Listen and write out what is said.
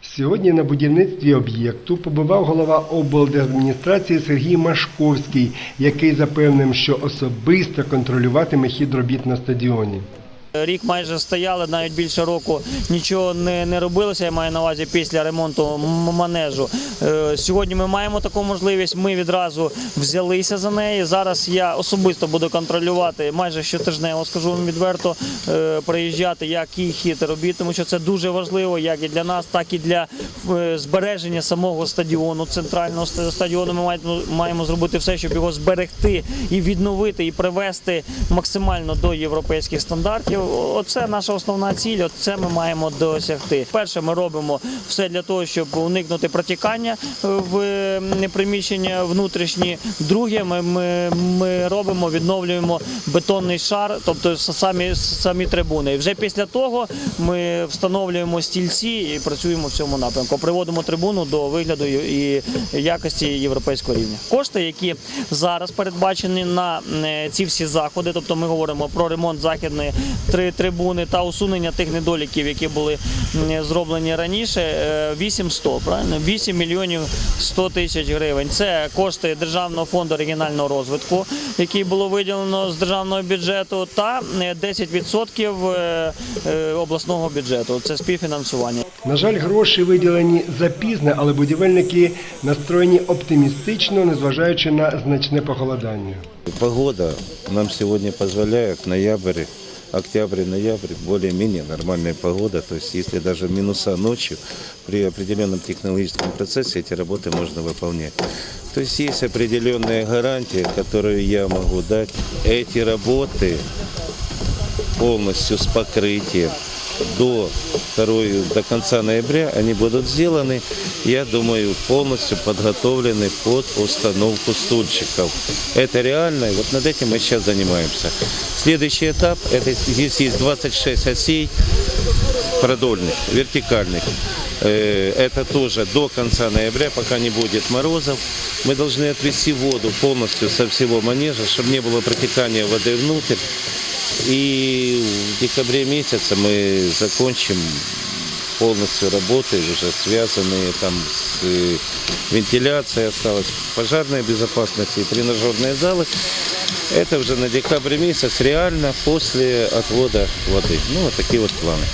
Сьогодні на будівництві об'єкту побував голова облдержадміністрації Сергій Машковський, який запевнив, що особисто контролюватиме хід робіт на стадіоні. Рік майже стояли, навіть більше року нічого не, не робилося. Я маю на увазі після ремонту манежу. Е, Сьогодні ми маємо таку можливість. Ми відразу взялися за неї. Зараз я особисто буду контролювати майже щотижнево, скажу вам відверто, е, приїжджати, який хід робіт, тому що це дуже важливо, як і для нас, так і для е, збереження самого стадіону, центрального стадіону. Ми маємо, маємо зробити все, щоб його зберегти і відновити, і привести максимально до європейських стандартів. Оце наша основна ціль. Оце ми маємо досягти. Перше, ми робимо все для того, щоб уникнути протікання е, в приміщення внутрішні. Друге, ми, ми, ми робимо, відновлюємо бетонний шар, тобто самі, самі трибуни. І вже після того ми встановлюємо стільці і працюємо в цьому напрямку. Приводимо трибуну до вигляду і і якості європейського рівня. Кошти, які зараз передбачені на е, ці всі заходи, тобто ми говоримо про ремонт західної три трибуни та усунення тих недоліків, які були зроблені раніше. е, 800, правильно? 8 мільйонів 100 тисяч гривень. Це кошти Державного фонду регіонального розвитку, який було виділено з державного бюджету, та е, 10% е, е, обласного бюджету. Це співфінансування. На жаль, гроші виділені запізно, але будівельники настроєні оптимістично, незважаючи на значне похолодання. Погода нам сегодня позволяет ноябрь, октябрь, ноябрь более-менее нормальная погода. То есть если даже минуса ночью, при определенном технологическом процессе эти работы можно выполнять. То есть есть определенная гарантия, которую я могу дать. Эти работы полностью с покрытием до, второй, до конца ноября они будут сделаны, я думаю, полностью подготовлены под установку стульчиков. Это реально, и вот над этим мы сейчас занимаемся. Следующий этап, это здесь есть 26 осей продольных, вертикальных. Э, Это тоже до конца ноября, пока не будет морозов. Мы должны отвести воду полностью со всего манежа, чтобы не было протекания воды внутрь. И в декабре месяце мы закончим полностью работы, уже связанные там с э, вентиляцией осталось, пожарная безопасность и тренажерные залы. Это уже на декабрь месяц реально после отвода воды. Ну, вот такие вот планы.